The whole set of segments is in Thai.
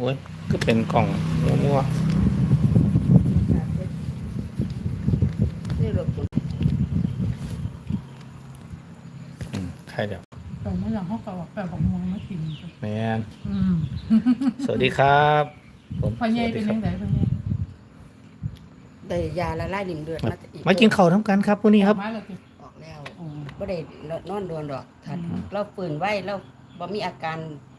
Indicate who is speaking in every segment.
Speaker 1: โอ้ยก็เป็นกล่องมั่ว
Speaker 2: นี่รถผม
Speaker 1: ๆอืมใครเดี๋ยว
Speaker 3: แต่เมื่ออย่างเขาก็บอกแต่ของมวงไม่กิน
Speaker 1: แมน
Speaker 3: อืม
Speaker 1: สวัสดีครับ ผม
Speaker 3: พ่อใหญ่
Speaker 1: สวัส
Speaker 3: เป็
Speaker 1: ดี
Speaker 3: น
Speaker 1: ครั
Speaker 3: ยั
Speaker 1: บ
Speaker 3: งไงพ่อใหญ่
Speaker 2: ได้ยาละลายริ่มเลือดมาอี
Speaker 1: มากินข้าวทำกันครับวันนี้ครับ
Speaker 3: มาแล้วสิ
Speaker 2: ออกแล้ว
Speaker 3: อ๋อ
Speaker 2: บ่ได้นอนโดนดอกทัน
Speaker 3: อืม
Speaker 2: เราปืนไว้เราบ่มีอาการ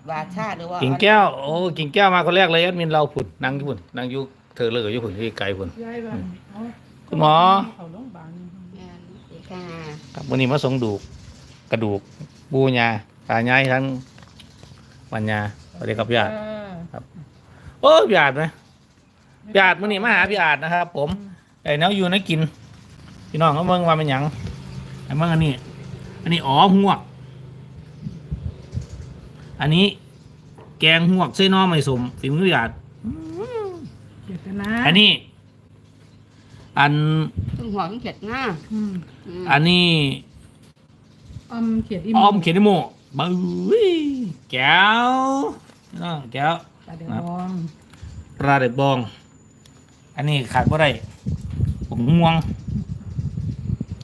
Speaker 2: วาชาหรือว่า
Speaker 1: กิ่งแก้วโอ้กิ่งแก้วมาคนแรกเลยแอดมินเราผุดนางอยู่ผุดนางอยู่เธอเลิกอยู่ผุดที่ไกลผุด
Speaker 3: ยายบ้านเขา
Speaker 1: คุณหมอ
Speaker 3: เขาโรงพยาบาล
Speaker 2: แม่นดีค่ะ
Speaker 1: ครับวันนี้มาส่งดูกกระดูกบูญาตายายทั้งปัญญาสวัสดีครับพี่อาจ
Speaker 3: เออ
Speaker 1: โอ้พี่อาจไหมพี่อาจวันนี้มาหาพี่อาจนะครับ ผมไอ้เนาอยู่นะกินพี่น้องเขาเมืองว่าเป็นหยังไอ้เมืองอันนี้ อันนี้อ๋อหวก อันนี้แกงหวกเส้นน้อไม่สมฝีมือพี่อาจ
Speaker 3: เจตนา
Speaker 1: อันนี้ อัน
Speaker 2: ซึ่งหัวต้องเข็ดง่า
Speaker 3: อืม
Speaker 2: ม
Speaker 1: อันนี้
Speaker 3: อมเขียดอี
Speaker 1: ออมเขียนโมบึ้ยแก้วพี่น้องแก้ว
Speaker 3: ปลาเดือดอง
Speaker 1: ปลาเด็ดบอง อันนี้ขาดบ่ได้ผมม่วง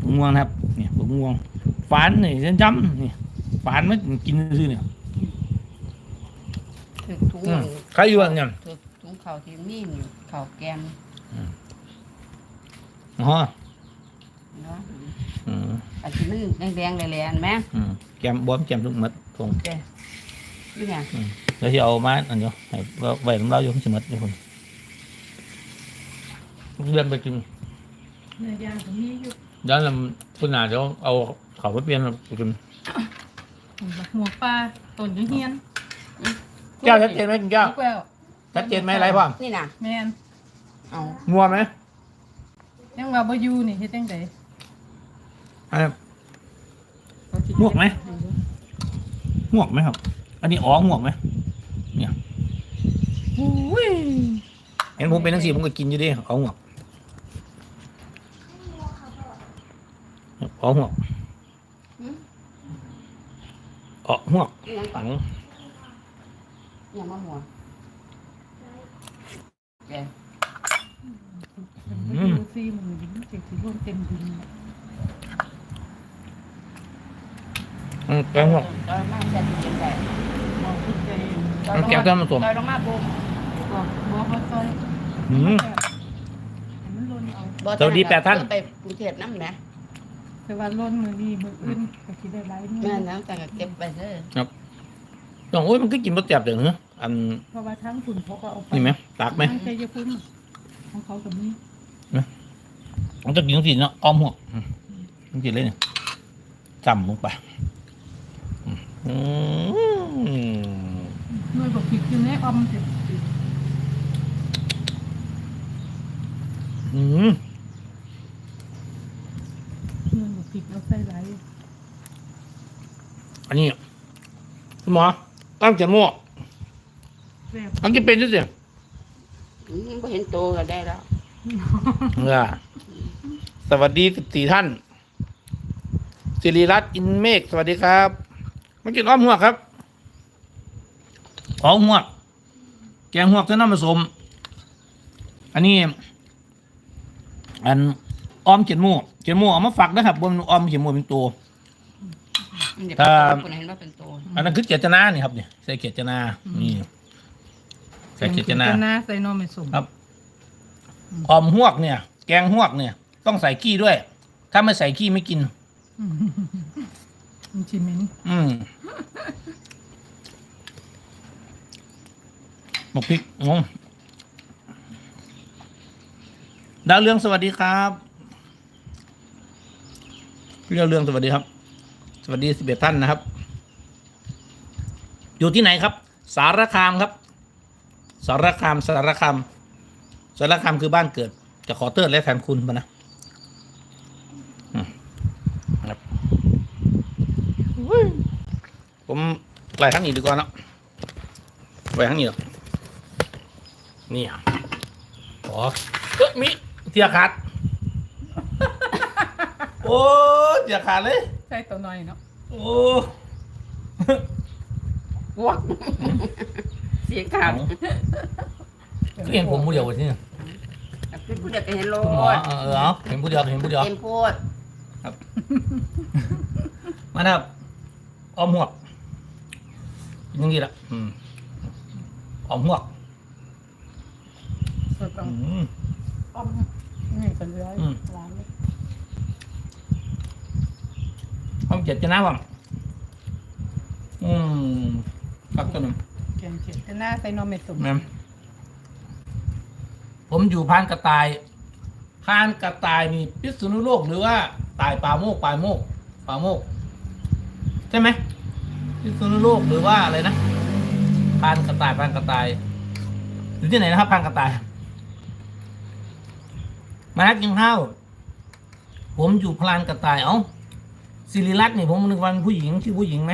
Speaker 1: ผมม่วงนะครับ เนี่ยผมม่วงฝานนี่เส้นจำนี่ฝานไม่กินซื่อๆเนี่ย
Speaker 2: ถึกถุง
Speaker 1: อืมใครอยู่อันเนี่ย
Speaker 2: ถึกถุงข้าวที่มีอยู่ข้าวแกม
Speaker 1: อ๋อ
Speaker 2: เนาะ
Speaker 1: อืม
Speaker 2: อันที่มันแดงๆแหลๆแม่
Speaker 1: อืมแกมบอมแกมทุกมัดทง
Speaker 2: แกนี่ไง
Speaker 1: แล้วที่เอามาอันเดียวให้ไว้ของเราอยู่สมัดอยู่คนเดือนไปกิน
Speaker 3: เนื้อย่างก็มีอยู่
Speaker 1: ย้อนลำคุณนาเดี๋ยวเอาเขาไปเปลี่ยนไปกิน
Speaker 3: หัวปลาต้นยังเฮียน
Speaker 1: แก้วชัดเจนไหมคุณแก้ว
Speaker 3: แก้ว
Speaker 1: ชัดเจนไหมไรพ่อ
Speaker 2: นี่น่ะ
Speaker 3: แม่น
Speaker 2: เอา
Speaker 1: มัวไหม
Speaker 3: ยังว่าบ่อยู่นี่เฮ็ดจังได๋
Speaker 1: อันนี้หมวกไหมหวกไหมครับ อันนี้อ๋อหวกไหมเนี่ยอุ้ยเห็นผมเป็นทั้งสี่ผมก็กินอยู่ดิอ๋อหวกอ๋อหวกอ๋อหวก
Speaker 2: นี่ยังก่
Speaker 1: ฝั
Speaker 2: อน
Speaker 1: ง
Speaker 2: ยังมาหัวแก
Speaker 3: อืมซีมันดิเจ็บสิร่วมเต็มดิน
Speaker 1: อืมแกงหวก
Speaker 2: เออมาแซ่บกินได้
Speaker 3: มองขึ้นใจ
Speaker 1: มันแกงต้นผสม
Speaker 2: ลอยลงมาปุ๊บ
Speaker 3: บอกบอกว่าซอย
Speaker 1: อืม
Speaker 3: ให้มันล้นเอา
Speaker 2: บ่
Speaker 1: สวัสดีแปดท่าน
Speaker 2: ไปกรุงเทพน้ำนะ
Speaker 3: แต่ว่าล้นมือนี้มืออื่นก็สิได้หลายมื้อ
Speaker 2: แม่นแล้วแต่ก็เก็บไปเด้อ
Speaker 1: ต้องโอ้ยมันก็กินรสแซ่บเดี๋ยวนี้อัน
Speaker 3: เพราะว่าทั้งคุณเขาก็เอาไป
Speaker 1: นี่ไหมตากไหม
Speaker 3: ทั้งใจจะพุ่มของเขากับนี้
Speaker 1: มันจะกินทั้งสี่เนาะอ้อมหัวอืมทั้งสี่เลยเนี่ยจำลงไป อืม
Speaker 3: หน่วยบอกผิดอยู่ในออมเจ็บ
Speaker 1: อืม
Speaker 3: หน่วยบอกผิดเอาใส่หลาย
Speaker 1: อันนี้คุณหมอตั้งใจมั่ว
Speaker 3: แซ่บ
Speaker 1: อันนี้เป็นด้วยสิ
Speaker 2: อืมบ่เห็นโตก็ได้แล้ว
Speaker 1: เออสวัสดีสิบสี่ท่าน สิริรัตน์อินเมฆสวัสดีครับ มากินอ้อมหัวกครับอ้อมหัวกแกงหัวกเส้นน้ำผสม อันนี้ อันอ้อมเขียนหมูเขียนหมูเอามาฝักนะครับบนอ้อมเขียนหมูเป็นตัว
Speaker 2: เดี๋ยว
Speaker 1: ถ้า
Speaker 2: คนเห็นว่าเป็นโต
Speaker 1: อันนั้นคือเกียรตินานี่ครับเนี่ยใส่เกียรตินานี่ใส่เกียรตินา
Speaker 3: หน้าใส่นมไม่สม
Speaker 1: ครับออมหวกเนี่ย แกงหวกเนี่ย ต้องใส่ขี้ด้วย ถ้าไม่ใส่ขี้ไม่กิน
Speaker 3: มชิมเหม็น
Speaker 1: อืมหมกพริกงงดาวเรืองสวัสดีครับเรื่องเรื่องสวัสดีครับ สวัสดีสิบเอ็ดท่านนะครับ อยู่ที่ไหนครับ สารคามครับ สารคามสารคามสารคามคือบ้านเกิดจะขอเติร์ดและแทนคุณมานะอืมครับอุ้ยผม ไล่ทั้งนี้ดีกว่าเนาะไล่ทั้งนี้หรอกนี่อะอ๋อเอ้ยมิเทียขาดโอ้เทียขาดเลย
Speaker 3: ใส่ตัวน้อยเนาะ
Speaker 1: โอ้
Speaker 2: วักเสียงขาด
Speaker 1: ก็เห็นผมผู้เดียวที่นี่
Speaker 2: เป็นผู้เดียวก็เห็นโล
Speaker 1: คุณหมอ
Speaker 2: ด
Speaker 1: เออเออเอาเห็นผู้เดียวเห็นผู้เดียว
Speaker 2: เต็มโพด
Speaker 1: มานะครับออมหวกเป็นอ ยังไงล่ะอืมออมหวก
Speaker 3: สดเอา
Speaker 1: อืม
Speaker 3: อ้อมนี่ก็เหลือ
Speaker 1: อืม
Speaker 3: ร้านนี้
Speaker 1: ออมเจ็ดจะน้ำว่ะอืมกักตัวหนึ่ง
Speaker 3: เขียนเขียนแต่หน้าใส่นมเม็ดตุ่ม
Speaker 1: แม่มผมอยู่พานกระต่ายพานกระต่ายมีพิษณุโลกหรือว่าตายป่าโมกป่าโมกป่าโมก ใช่ไหม พิษณุโลกหรือว่าอะไรนะพานกระต่ายพานกระต่ายอยู่ที่ไหนนะครับพานกระต่าย มานักกินข้าวผมอยู่พลานกระต่ายเอ้าศิริรัตน์นี่ผมนึกว่าเป็นผู้หญิงชื่อผู้หญิงไหม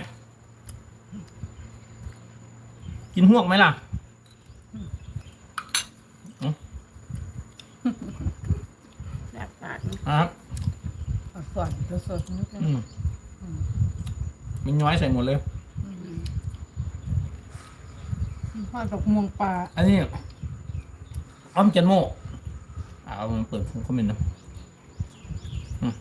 Speaker 1: กินหวกไหมล่ะ
Speaker 2: แบบปาก
Speaker 1: อะครับ
Speaker 3: เอาส่วนตัวสดนิดนึง
Speaker 1: อืม มันย้อยใส่หมดเลย
Speaker 3: ทอดดอกม่วงปลา
Speaker 1: อันนี้อ้อมจันโมกอ่าเอามันเปิดคอมเมนต์นะอืม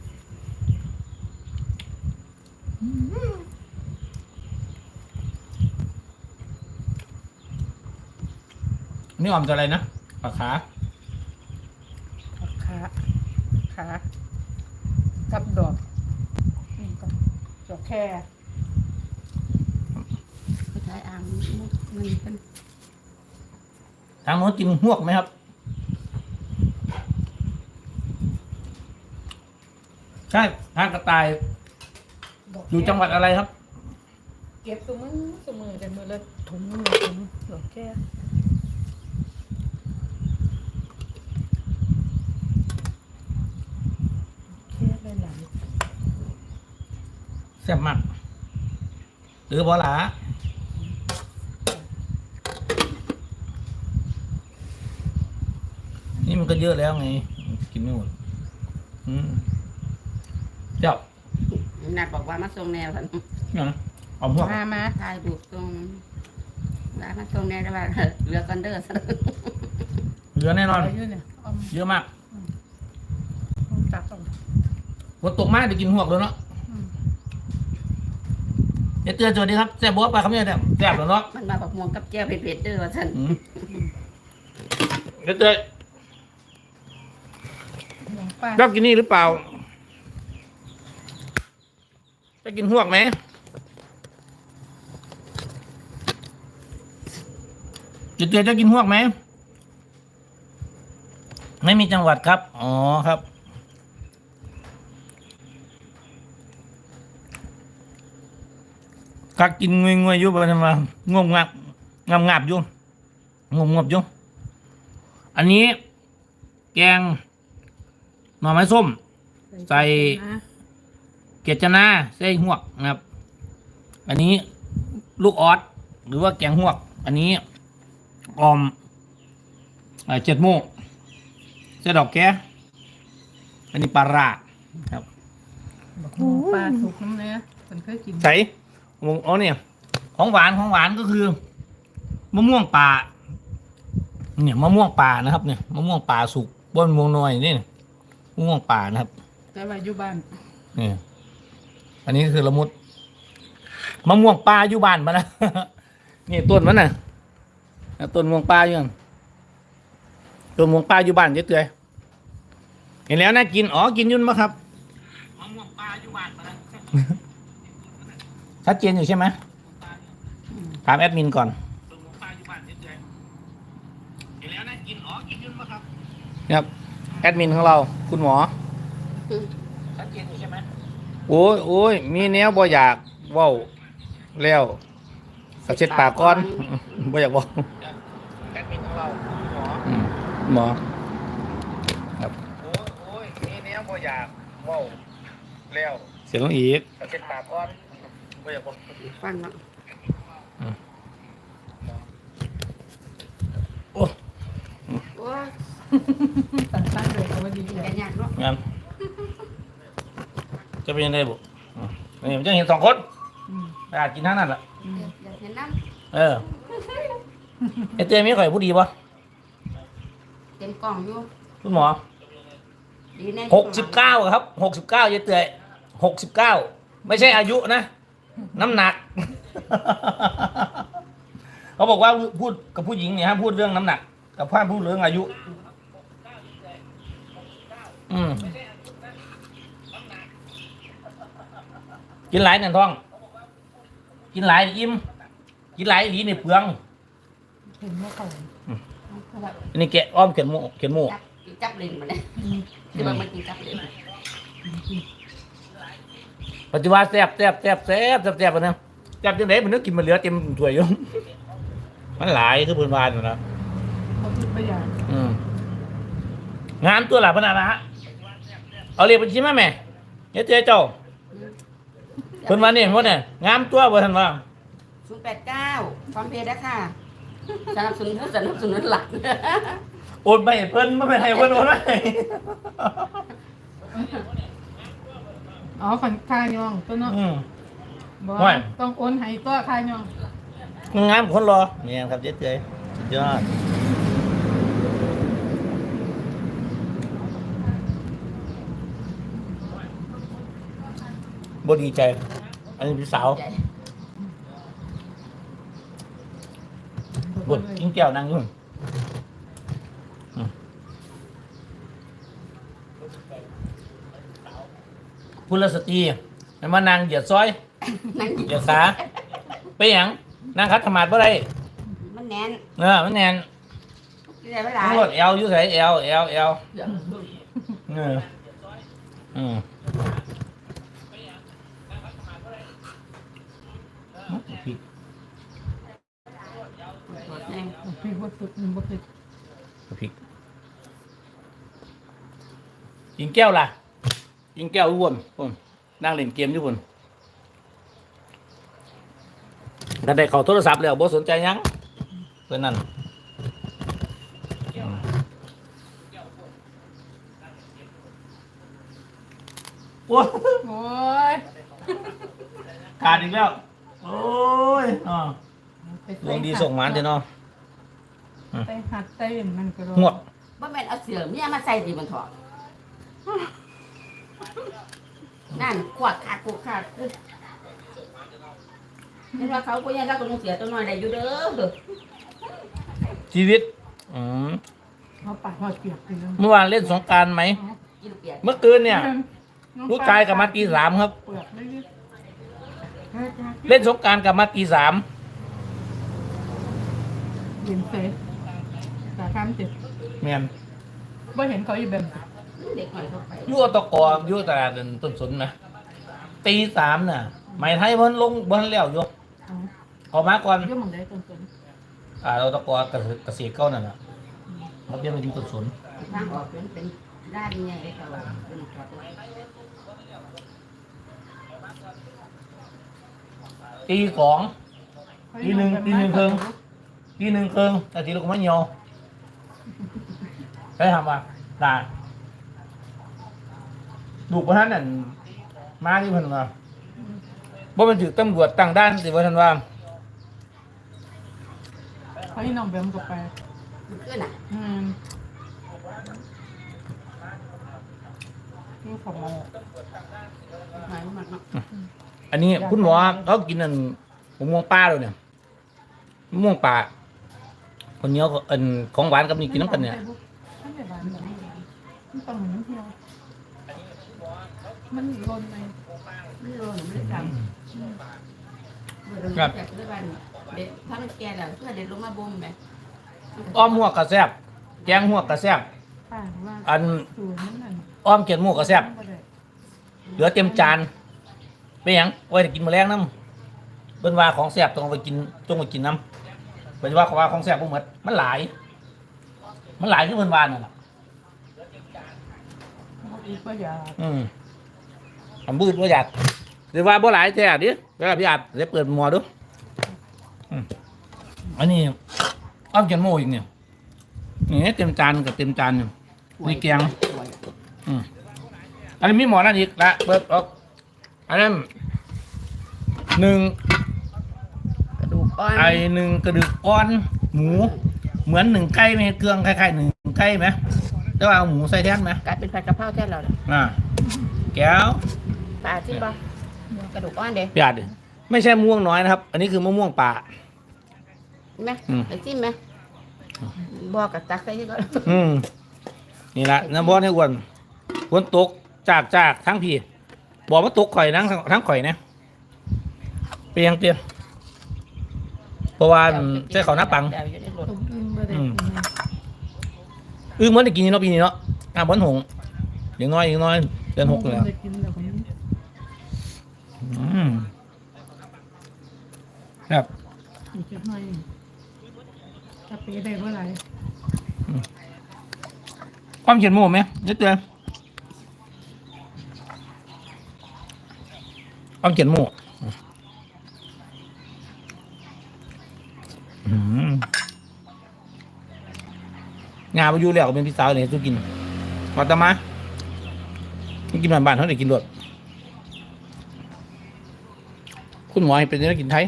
Speaker 1: อันนี่ออมจะอะไรนะปลาขา
Speaker 3: ขาขากับดอกนี่ก็ดอกแค่
Speaker 2: ผู้ชายอ่างมั นเป็น
Speaker 1: ทางโน้นกินหวกไหมครับ ใช่ทางกระต่าย
Speaker 3: ดอก
Speaker 1: อยู่จังหวัดอะไรครับ
Speaker 3: เก็บตัวมือตัวมือกันมือละถุงมือถุงดอกแค่แค่ได้หลาย
Speaker 1: แซ่บมากหรือบอหลา นี่มัน ก็เยอะแล้วไง กินไม่หมดอืมเจ้า
Speaker 2: นัดบอกว่ามาส่งแนวสัน
Speaker 1: อย่างนะเอาพวก
Speaker 3: มามา
Speaker 2: ถ่ายรูปตรงร้านมาส่งแนวได้ว่าเรือกันเดอร์ซะ
Speaker 1: เหลือแน่นอน
Speaker 3: อะไรอยู่เนี่ยอ้อม
Speaker 1: เยอะมาก
Speaker 3: ต้องจับต้อง
Speaker 1: ฝนตกมากจะกินหวกเลยเนาะ
Speaker 3: อืม
Speaker 1: เดี๋ยวเตือนสวัสดีครับแซ่บบัวไปครับเนี่ยแซ่บแล้วเนาะ
Speaker 2: มันมาบอกม่วงกับเจียวเผ็ดๆเด้อว่าสัน
Speaker 1: อืมเดี๋ยวเตือน
Speaker 3: หลวงป้า
Speaker 1: ชอบกินนี่หรือเปล่า จะกินหวกไหมเดี๋ยวเตือนจะกินหวกไหม ไม่มีจังหวัดครับ อ๋อครับ กักกินงวยงวยอยู่ไปทำไมงงงับงับงับอยู่งงงับอยู่ อันนี้ แกง หน่อไม้ส้ม ใส่ เกจนาไส้หวกนะครับ อันนี้ลูกออสหรือว่าแกงหวก อันนี้ออมเอ่อเจ็ดโมงเส้ดอกแก้อันนี้ปลาร้าครับ
Speaker 3: บอกหลวงป้าสุกน้ำเนื้อคนเคยกิน
Speaker 1: ใส่วงอ๋อเนี่ยของหวานของหวานก็คือมะม่วงป่าเนี่ยมะม่วงป่านะครับเนี่ยมะม่วงป่าสุกบนมะม่วงน้อยนี่ มะม่วงป่านะครับ
Speaker 3: แต่ว่าอยู่บ้าน
Speaker 1: นี่อันนี้คือละมุดมะม่วงปลาอยู่บ้านมานะ นี่ต้นมันน่ะอะต้นมะม่วงปลาอยู่นั่นต้นมะม่วงปลาอยู่บ้านเจ๊เตยเห็นแล้วนะกินอ๋อกินยุ่นมะครับมะม่วงปลาอยู่บ้านมานะชัดเจนอยู่ใช่ไหมถามแอดมินก่อนต้นมะม่วงปลาอยู่บ้านเจ๊เตยเห็นแล้วนะกินอ๋อกินยุ่นมะครับครับ แอดมินของเรา คุณหมอชัดเจนอยู่ใช่ไหมโอ้ยโอ้ยมีแนวบ่อยากเว้าแล้วกระเช็ดปากก่อนบ่อยากบอกแอดมินของเราหมอหมอครับโอ้ยโอ้ยมีแนวบ่อยากเว้าแล้วเสียงอีกกระเช็ดปากก่อนบ่อยากบอก
Speaker 2: ฟังเนาะ
Speaker 1: โอ้
Speaker 2: โอ้ย
Speaker 3: ตันตั้งเลยก็ว่าดี
Speaker 2: กิน
Speaker 3: เลย
Speaker 2: กันยากเนาะ
Speaker 1: งานจะเป็นยังไงบุอะนี่มันจะเห็นสองคน
Speaker 3: อืม
Speaker 1: ไปอาจกินทั้งนั้นแหละ
Speaker 3: อืม
Speaker 2: อยากเห็นน้
Speaker 1: เออไอเต้ยมีข่อยผู้ดีป่ะ
Speaker 2: เต็มกล่องอยู่
Speaker 1: คุณหมอ
Speaker 2: ดีแน่
Speaker 1: หกสิบเก้าครับหกสิบเก้ายายเตยหกสิบเก้าไม่ใช่อายุนะ น้ำหนัก เขาบอกว่าพูดกับผู้หญิงเนี่ยห้ามพูดเรื่องน้ำหนัก กับห้ามพูดเรื่องอายุ อืมกินหลายนั่นท้อง กินหลายนี่อิ่มกินหลายอีหลีนี่เปลือง
Speaker 3: เห็นว่าเขา
Speaker 1: อันนี้แกะอ้อมเขียนหมูเขียนหมู
Speaker 2: จับจับลิ้นมาเนี่ยคือมันมันกินจับลิ้น
Speaker 1: ปัจจุบันแซ่บแซ่บแซ่บแซ่บแซ่บแซ่บปะเนี่ยแซ่บจังไดมันนึกกินมาเหลือเต็มถ้วยอยู่มันหลายคือเพื้นวานอยู่นะ
Speaker 3: เขาคิดประหยัด
Speaker 1: อืมงามตัวหลับพนานะฮะ เอาเรียกไปชิมมาแม่เดี๋ยวเจ๊เจ้าเพิ่นว่านี่ว่าเนี่ยงามตัวบ่ทันว่า
Speaker 2: ศูนย์แปดเก้าความเพย์นะค่ะสนับสนุนสนับสนุนหลัก
Speaker 1: โอนไปให้เพิ่นบ่เป็นให้เพิ่นโอนไป
Speaker 3: อ๋อฝันคายองตัวเนาะ
Speaker 1: อืม
Speaker 3: บอก
Speaker 1: ไม่
Speaker 3: ว่า ต้องโอนให้ตัวคายอง
Speaker 1: งามคนรอเนี่ยครับเจ๊เจ๊สุดยอด บ่ดีใจ อันนี้พี่สาวบุญกินแก้วนั่งอยู่อืมพุลสตรีให้มานางเหยียดซอย
Speaker 2: นั่งกิน
Speaker 1: เหยียดขาไปหยังนางคัดธรรมาดบ่ได้
Speaker 2: มันแน่น
Speaker 1: เออมันแน่น
Speaker 2: กินได้เวลา
Speaker 1: ทั้งหมดเอวอยู่ไสเอวเอวเอวเอออืมพริก
Speaker 3: พี่ว่าสุดมันบ่คือ
Speaker 1: พริกกินแก้วล่ะกินแก้วอ้วนพุ่นนั่งเล่นเกมอยู่พุ่นกันได้เข้าโทรศัพท์แล้วบ่สนใจหยังเพื่อนนั่นโอ้ย
Speaker 3: โอ้ย
Speaker 1: ขาดอีกแล้ว โอ้ยอ๋อ
Speaker 3: ไป
Speaker 1: ดวงดีส่งหมานเด้อเนาะ
Speaker 3: ไปหัดเต้นมันก็รอ
Speaker 1: หวก
Speaker 2: บ่แม่นเอาเสือเมียมาใส่ดิมันถอดนั่นขวดขาดขวดขาดเห็นว่าเขาก็ยังรักกับลุงเสียตัวน้อยได้อยู่เด้อ
Speaker 1: ชีวิตอืม
Speaker 3: เขาปากหอดเปียกไปแล้ว
Speaker 1: เมื่อวานเล่นสงกรารไหม
Speaker 2: กินเปียก
Speaker 1: เมื่อคืนเนี่ย ลูกชายกลับมาตีสามครับ
Speaker 3: เปลือกไม่ได้
Speaker 1: เล่นสงกรารกลับมาตีสาม
Speaker 3: เห็นเฟซ แต่ข้ามเจ็บ
Speaker 1: เมียน
Speaker 3: ว่าเห็นเขาอีแบบ
Speaker 2: เด็กหน่อยเข้าไป
Speaker 1: ยั่วตะกอยั่วตลาดต้นสนนะตีสามน่ะไม่ไทยเพิ่นลงเพิ่นแล้วอยู่
Speaker 3: อ๋
Speaker 1: ออกมาก่อน
Speaker 3: เรื่องมึงได้ต้นสน
Speaker 1: อ่าเราตะกอเกษตรเกษตรเก้านั่นน่ะมันเรียกว่าอยู่ต้นสน
Speaker 2: ทางออกเป็นเป็นด้านใหญ่เลยค่ะว่าเป็นถอดไว้
Speaker 1: ตีสองทีหนึ่งทีหนึ่งเพิ่งทีหนึ่งเคิงแต่ทีเราก็ไม่เหี่ยว ใช่ทำว่าได้ดูกพระท่านนั่นมาที่เพิ่นว่าบ่มันถือตำรวจตั้งด้านสิว่าท่านว่า
Speaker 3: เขาให้น้องแบมกับไป
Speaker 2: มันขึ้นอะ
Speaker 3: อืมนี่ของเรา
Speaker 2: หายมันเนาะ
Speaker 1: อันนี้คุณหมอเขากินนั่นมะม่วงป้าแล้วเนี่ยมะม่วงป่าคนเหนี้ยวก็เอินของหวานกับนี่กินน้ำกันเนี่ย ไมั
Speaker 3: นไม่หวานหรอกมันต้องเหมือนน้ำเที่ยวมันโรนไป
Speaker 2: ไม่รู้หนูไม่ได้ทำเมื่อเราแจกด้วยกันเด็กถ้ามันแก่แล้วเพื่อเด็กลงมาบ่มไหม
Speaker 1: อ้อมหัวกระแซบแกงหัวกระแซบอันอ้อมเกียวหมูกระแซบเหลือเต็มจานไปหยังไว้แต่กินมาแมลงน้ำเป็นว่าของแซบต้องไปกินต้องไปกินน้ำเป็นว่าของว่าของแซบพวกมันมันหลาย มันหลายที่เพิ่นว่านั่นแหละ
Speaker 3: บ่อีกบ่อยาก
Speaker 1: อืมทำบืดว่าอยากเดี๋ยวว่าบ่หลายแท้ดิเดี๋ยวพี่อาจเดี๋ยวเปิดหมอดูอืมอันนี้อ้อมเกี๊ยวหมูอีกเนี่ยนี่เต็มจานกับเต็มจานอยู่นี่แกงอืมอันนี้มีหมอนั่นอีกละเบิดออกอันนั้นหนึ่ง
Speaker 2: กระดูกอ่อน
Speaker 1: ไอหนึ่งกระดูกอ่อน หมู เหมือนหนึ่งไก่ไหมเครื่องคล้ายๆหนึ่งไก่ไหมแต่ว่าเอาหมูใส่แทนไหม
Speaker 2: กลายเป็นผัดกะเพราแทนเราเลย
Speaker 1: อ่าแก้ว
Speaker 2: ปลาที่บ่กระดูกอ่อนเด้
Speaker 1: พี่อาดดิไม่ใช่มะม่วงน้อยนะครับ อันนี้คือมะม่วงป่า
Speaker 2: เห็นไหม
Speaker 1: อืม
Speaker 2: ไปจิ้มไหมบอกกับตักใส่ที่ก็
Speaker 1: อืม นี่ละน้ำบอสให้อ้วนอ้วนตกจากจากทั้งพี่บอกว่าตกข่อยทั้งทั้งข่อยนะเปียงเปียงเพ ราะว่าใช้เขาวหน้าปัง
Speaker 2: แดวอยู่ในรถ
Speaker 3: ผมอึ้งบ่ได้
Speaker 1: อืม
Speaker 3: กินนะ
Speaker 1: อึ้งมันได้กินนี่เนาะปีนี้เนาะอะบอนหงอย่างน้อยอย่างน้อยเดือนหกเลย
Speaker 3: ผมได้กินแล้วผม
Speaker 1: อืมครับ
Speaker 3: อีกจักหน่อยถ้าไปได้เมื่อไหร่
Speaker 1: ความเขียนหมูไหมเดี๋ยวเตือนความเขียนหมูอืม งานไปอยู่แล้วก็เป็นพี่สาวเนี่ยทุกกินพอตะมาไม่กินบ้านบ้านๆเขาได้กินรวดคุณหมอให้เป็นนักกินไทย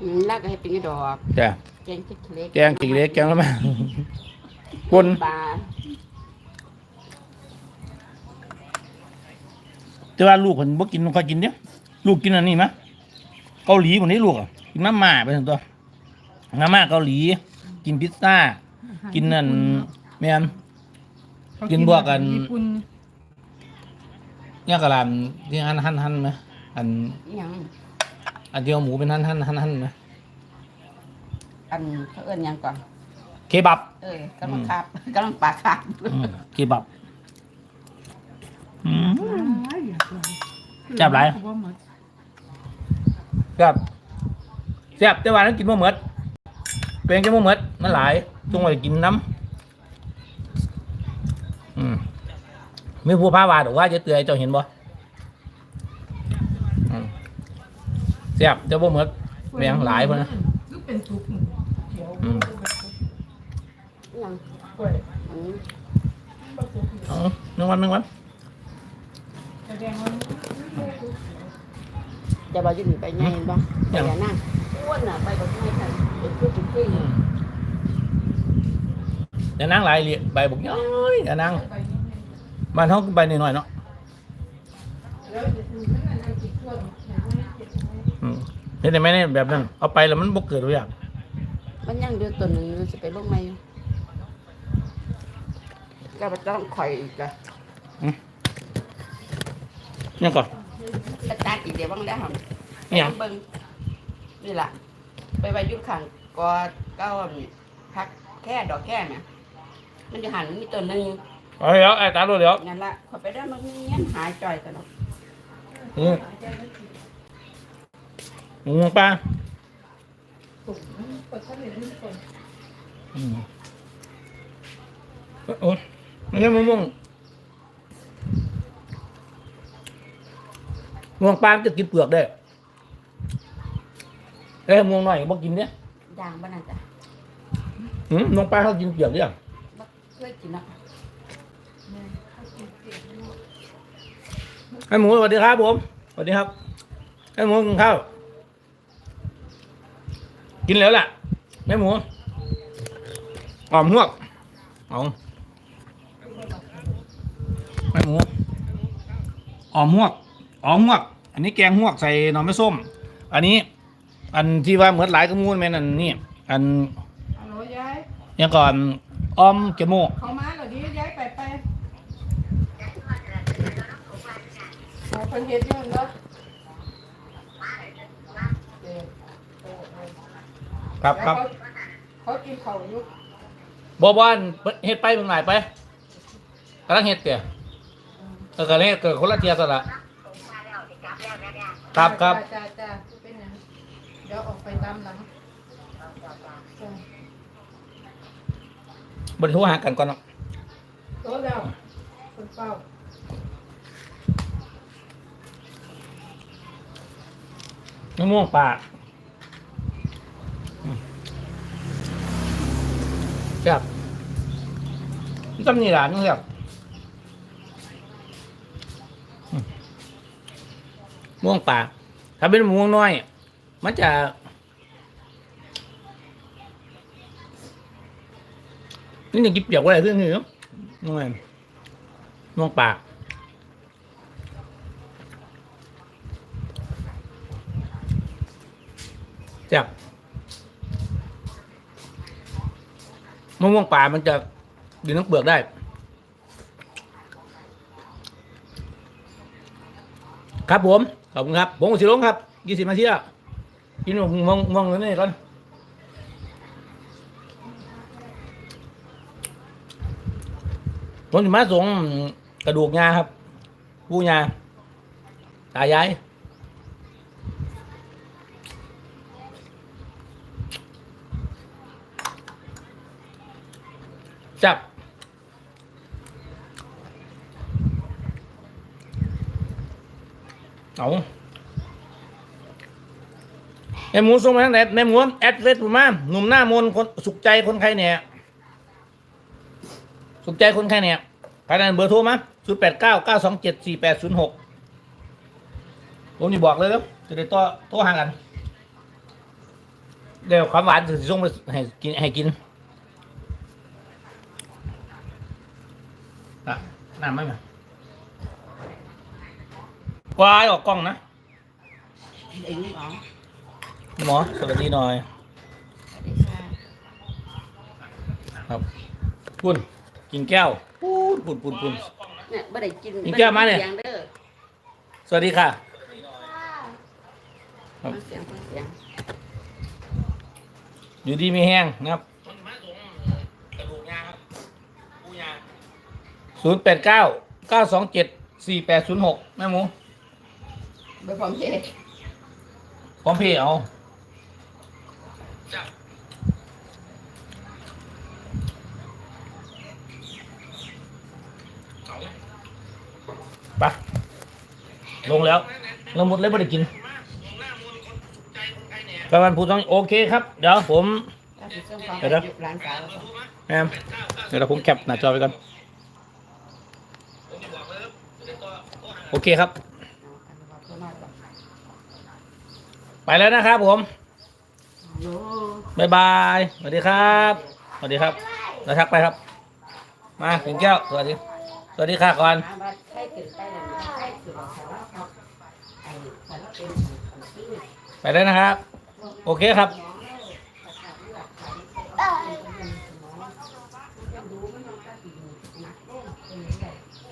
Speaker 2: อืมลากก็ให้เป็นกระดอก
Speaker 1: จ้ะ
Speaker 2: แกงจิกเล็ก
Speaker 1: แกงจิกเล็กแกงแล้วมาปน
Speaker 2: ปลา
Speaker 1: แต่ว่าลูกผมบ่กินมันค่อยกินเนี่ยลูกกินอันนี้มะเกาหลีคนนี้ลูกอะกินมาม่าไปถึงตัวมาม่าเกาหลี กินพิซซ่า กินนั่นแม่น
Speaker 3: เขา
Speaker 1: กินบวกกัน
Speaker 3: ญี่ปุ่น
Speaker 1: เนี่ยกระลานที่หั่นหั่นหั่นไหมอัน
Speaker 2: อหยัง
Speaker 1: อันเดียวหมูเป็นหั่นหั่นหั่นหั่นไหม
Speaker 2: อันเขาเอิ้นหยังก่อน
Speaker 1: เคบับ
Speaker 2: เออกำลังคาบกำลังปลาคาบ
Speaker 1: อืมเคบับอืม
Speaker 3: หลายอย่างเลย
Speaker 1: จับหลาย
Speaker 3: เขาบ่หมด
Speaker 1: ครับแซ่บแต่ว่านั้นกินบ่หมด เป็นจังบ่หมดมันหลายจงไว้กินน้ำอืมมีผู้พาวาดอกว่าจะเตือยเจ้าเห็นบ่อืมแซ่บแต่บ่หมดแมงหลายพุ่นนะ
Speaker 3: คือเป็นทุกข์เขียว
Speaker 1: อืม
Speaker 2: อหยัง
Speaker 3: กล้วย
Speaker 2: อืม
Speaker 1: เอาหนึ่งวันหนึ่งวัน
Speaker 3: แสดงว่า
Speaker 2: จะบอกอยืนไปไงเห็นบ่อย่านั่งอ้วนน่ะไปกับที่ไหนเป็นผู้เป็นผู้
Speaker 1: อืมอย่านั่งหลายเลยใบบุกย้อยอย่านั่งบ้านเขาใบหน่อยๆเนาะอืมเห็นไหมเนี่ยแบบนั้น เอาไปแล้วมันบกเกิดตัวอย่าง
Speaker 2: มันยังเดือนตัวหนึงมันจะไปลงมาอยู่ก็บ่ต้องข่อยอีกอะ
Speaker 1: เนี่ยก่อน
Speaker 2: จะตัดอีกเดี๋ยวบ้างแล้วครับ
Speaker 1: เนี่ย
Speaker 2: เบิ่งนี่ล่ะไปไว้อยุคขัง กอเก้าอันพักแค่ดอกแค่เนี่ยมันจะหันมีตัวหนึ่ง
Speaker 1: เอาเดี๋ยวไอ้ตาดูเดี๋ยว
Speaker 2: นั่นละขอไปได้มันมีเงี้ยหายจ่อยตลอด
Speaker 1: อืมหมูปลาอืมโอ้ยไม่ใช่มะม่วงมะม่วงปลามันจะกินเปลือกได้เอ้ยมะม่วงหน่อยบอกกินเนี่ย
Speaker 2: ด่างบ้านนั่นจ้ะ
Speaker 1: หืมมะม่วงปลาเขากินเปลือกเนี่ย
Speaker 2: บ่เคยกินเนาะ
Speaker 1: ให้หมูสวัสดีครับผมสวัสดีครับให้หมูกินข้าวกินแล้วล่ะแม่หมูหอมหวกเอาแม่หมูหอมหวกหอมหวก อันนี้แกงหวกใส่หน่อไม้ส้ม อันนี้ อันที่ว่าเหมือนหลายกระมูลแม่นอันนี้อัน
Speaker 3: ฮัลโหลยาย
Speaker 1: ยังก่อนอ้อมจมูก
Speaker 3: เขามาเหรอดิยายไปไปเอาคนเฮ็ดอยู่เนาะเออ
Speaker 1: ครับครับ
Speaker 3: เขากินข้าวอยู่
Speaker 1: บอบอนเฮ็ดไปเมืองไหนไปกำลังเฮ็ดเตี่ยเออกำลังเฮ็ดเกิดคนละเทียสละครับครับ
Speaker 3: จ้าจ้าเป็นห ยังเดี๋ยวออกไปตามหลังจ้า
Speaker 1: บริโทรหากันก่อนเนาะ
Speaker 3: โตแล้วคนเฝ้ามะ
Speaker 1: ม่วงป่าอืมครับนี่ตำหนิหลานนี่ครับอืมม่วงป่าถ้าเป็นม่วงน้อย มันจะ นี่ยังกิบเปียกวอะไรเรื่องนี้น้องแอนน้องปากจากมะม่วงป่ามันจะดื่มน้ำเปลือกได้ครับผม ขอบคุณครับ ผมสิลงครับยี่สิบนาทีแล้ว กินมองมองมองเลยนี่ก่อนผมจะมาส่งกระดูกงาครับผู้งาตายายจับเอา ม่หมูส่งมาทางไหนแม่หมูแอดเฟซผมมาหนุ่มหน้ามนคนสุขใจคนใครเนี่ยสุขใจคนใครเนี่ยภายในเบอร์โทรมาศูนย์แปดเก้าเก้าสองเจ็ดสี่แปดศูนย์หกผมจะบอกเลยแล้วจะได้ต่อโทรหากัน เดี๋ยวความหวานจะส่งไปให้กินให้กินอะน้ำไหมมากวายออกกล้องนะ
Speaker 2: เอง หมอ
Speaker 1: หมอสวัสดีหน่อย
Speaker 2: สวัสดีค่ะ
Speaker 1: ครับปุ่นกินแก้วปูนปุ่นปุ่นปุ่น
Speaker 2: เนี่ยบ่ได้กิน
Speaker 1: กินแก้วมาเนี่ย
Speaker 2: บ่ได้กิสีงเด้อ
Speaker 1: สวัสดีค่ะ ครับ
Speaker 2: ฟังเสียงฟังเสียง
Speaker 1: อยู่ดีมีแห้งนะครับศูนย์แปดเก้าเก้าสองเจ็ดสี่แปดศูนย์หกแม่หมู
Speaker 2: ไปพร้อมเพศ
Speaker 1: พร้อมพี่เอา ไปลงแล้วลงหมดเลยไม่ได้กินไปวันพูดต้องโอเคครับ เดี๋ยวผมเดี๋ยวนะแอมเดี๋ยวเราผมแคปหน้าจอไปก่อนโอเคครับ ไปแล้วนะครับผมบายบายสวัสดีครับสวัสดีครับเราทักไปครับ มาถึงแก้วสวัสดี สวัสดีค่ะก่อน
Speaker 2: ไปได้นะ
Speaker 1: ครับ โอเคครับ